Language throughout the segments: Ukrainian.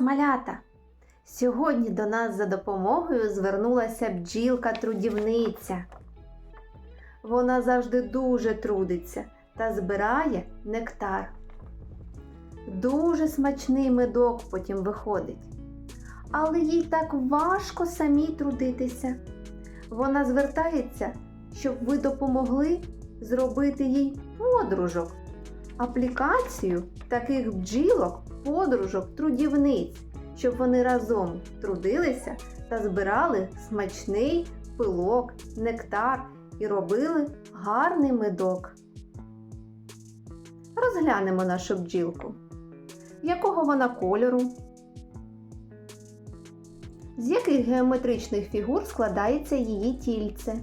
малята! Сьогодні до нас за допомогою звернулася бджілка-трудівниця. Вона завжди дуже трудиться та збирає нектар. Дуже смачний медок потім виходить. Але їй так важко самій трудитися. Вона звертається, щоб ви допомогли зробити їй подружок, аплікацію таких бджілок, подружок, трудівниць, щоб вони разом трудилися та збирали смачний пилок, нектар і робили гарний медок. Розглянемо нашу бджілку. Якого вона кольору? З яких геометричних фігур складається її тільце?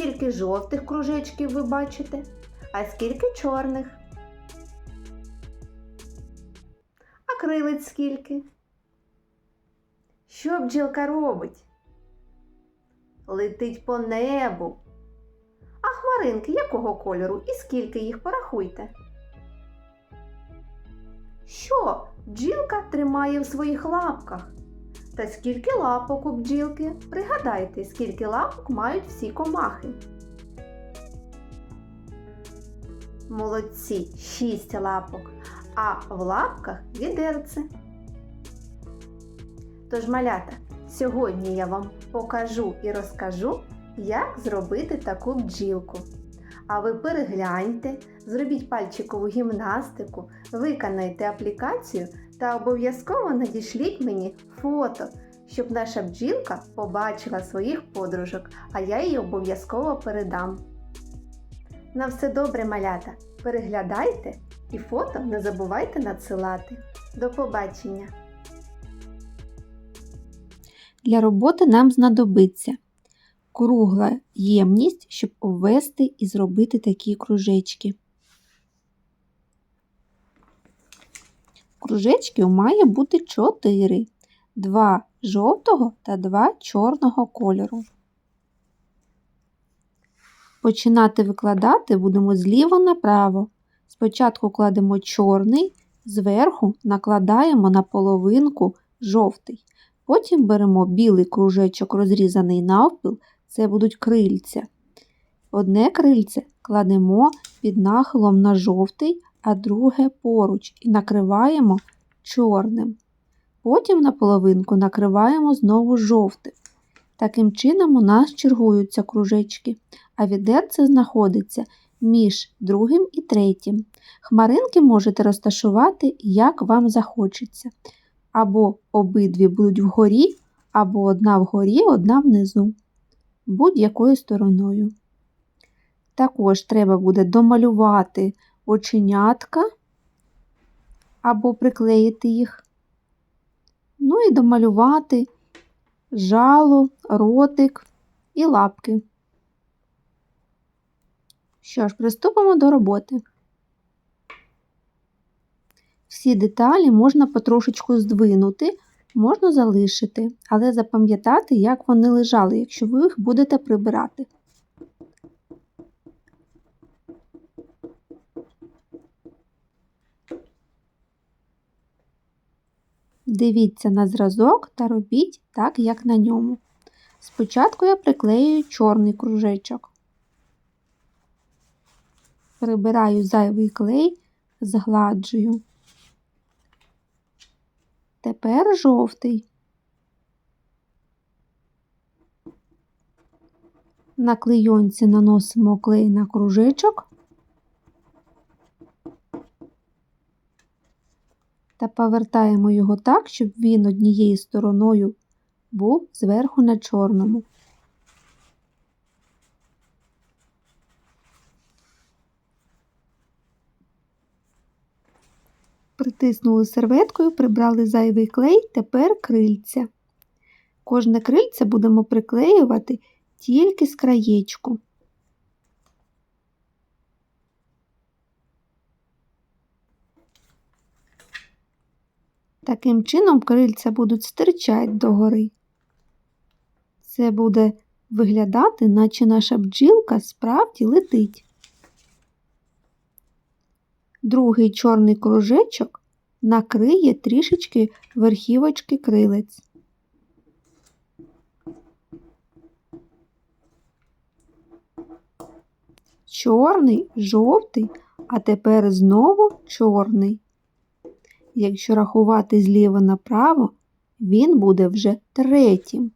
Скільки жовтих кружечків ви бачите? А скільки чорних? А крилець скільки? Що бджілка робить? Летить по небу. А хмаринки якого кольору і скільки їх порахуйте? Що бджілка тримає в своїх лапках? Та скільки лапок у бджілки? Пригадайте, скільки лапок мають всі комахи. Молодці, шість лапок, а в лапках відерце. Тож, малята, сьогодні я вам покажу і розкажу, як зробити таку бджілку. А ви перегляньте, зробіть пальчикову гімнастику, виконайте аплікацію та обов'язково надішліть мені фото, щоб наша бджілка побачила своїх подружок, а я їй обов'язково передам. На все добре, малята! Переглядайте і фото не забувайте надсилати. До побачення! Для роботи нам знадобиться кругла ємність, щоб обвести і зробити такі кружечки. Кружечків має бути 4, 2 жовтого та 2 чорного кольору. Починати викладати будемо зліва направо. Спочатку кладемо чорний, зверху накладаємо на половинку жовтий. Потім беремо білий кружечок, розрізаний навпіл, це будуть крильця. Одне крильце кладемо під нахилом на жовтий, а друге поруч і накриваємо чорним. Потім на половинку накриваємо знову жовтим. Таким чином у нас чергуються кружечки, а відерце знаходиться між другим і третім. Хмаринки можете розташувати, як вам захочеться. Або обидві будуть вгорі, або одна вгорі, одна внизу, будь-якою стороною. Також треба буде домалювати оченятка або приклеїти їх. Ну і домалювати жало, ротик і лапки. Що ж, приступимо до роботи. Всі деталі можна потрошечку здвинути, можна залишити, але запам'ятати, як вони лежали, якщо ви їх будете прибирати. Дивіться на зразок та робіть так, як на ньому. Спочатку я приклеюю чорний кружечок. Прибираю зайвий клей, згладжую. Тепер жовтий. На клейонці наносимо клей на кружечок та повертаємо його так, щоб він однією стороною був зверху на чорному. Притиснули серветкою, прибрали зайвий клей, тепер крильця. Кожне крильце будемо приклеювати тільки з краєчку. Таким чином крильця будуть стирчати догори. Це буде виглядати, наче наша бджілка справді летить. Другий чорний кружечок накриє трішечки верхівочки крилець. Чорний, жовтий, а тепер знову чорний. Якщо рахувати зліва направо, він буде вже третім.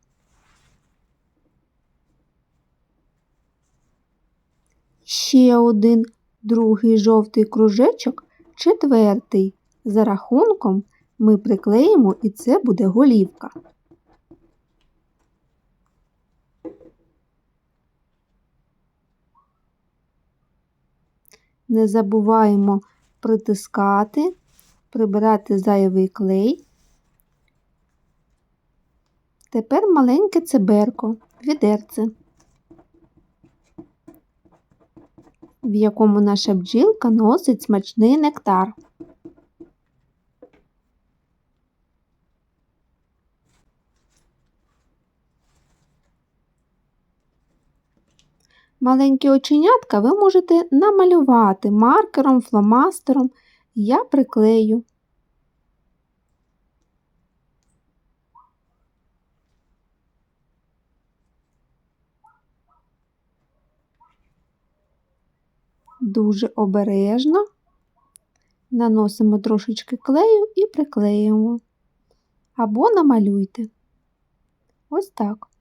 Ще один другий жовтий кружечок, четвертий. За рахунком ми приклеїмо і це буде голівка. Не забуваємо притискати, прибирати зайвий клей. Тепер маленьке циберко, відерце, в якому наша бджілка носить смачний нектар. Маленькі оченятка ви можете намалювати маркером, фломастером. Я приклею. Дуже обережно наносимо трошечки клею і приклеюємо. Або намалюйте. Ось так.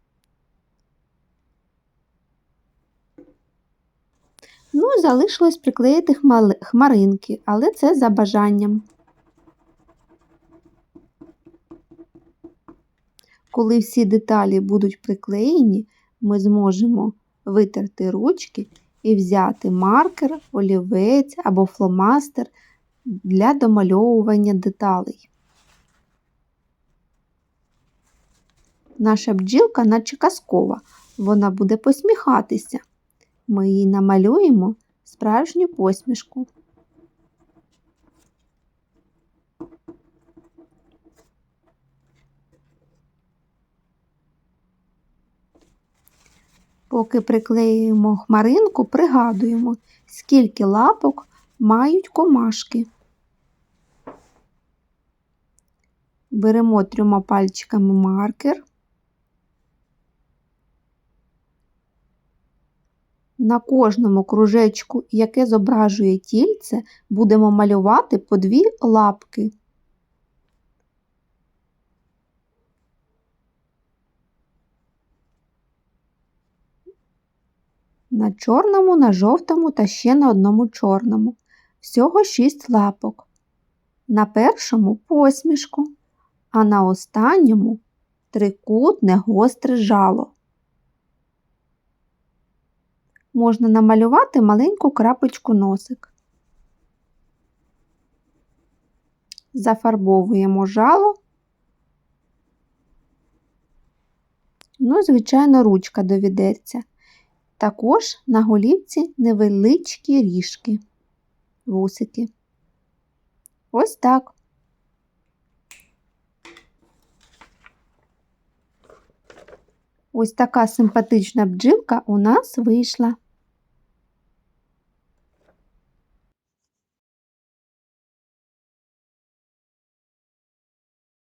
Ну залишилось приклеїти хмаринки, але це за бажанням. Коли всі деталі будуть приклеєні, ми зможемо витерти ручки і взяти маркер, олівець або фломастер для домальовування деталей. Наша бджілка наче казкова, вона буде посміхатися. Ми їй намалюємо справжню посмішку. Поки приклеюємо хмаринку, пригадуємо, скільки лапок мають комашки. Беремо трьома пальчиками маркер. На кожному кружечку, яке зображує тільце, будемо малювати по дві лапки. На чорному, на жовтому та ще на одному чорному. Всього шість лапок. На першому посмішку, а на останньому трикутне гостре жало. Можна намалювати маленьку крапочку носик. Зафарбовуємо жало. Ну, звичайно, ручка до відерця. Також на голівці невеличкі ріжки, вусики. Ось так. Ось така симпатична бджілка у нас вийшла.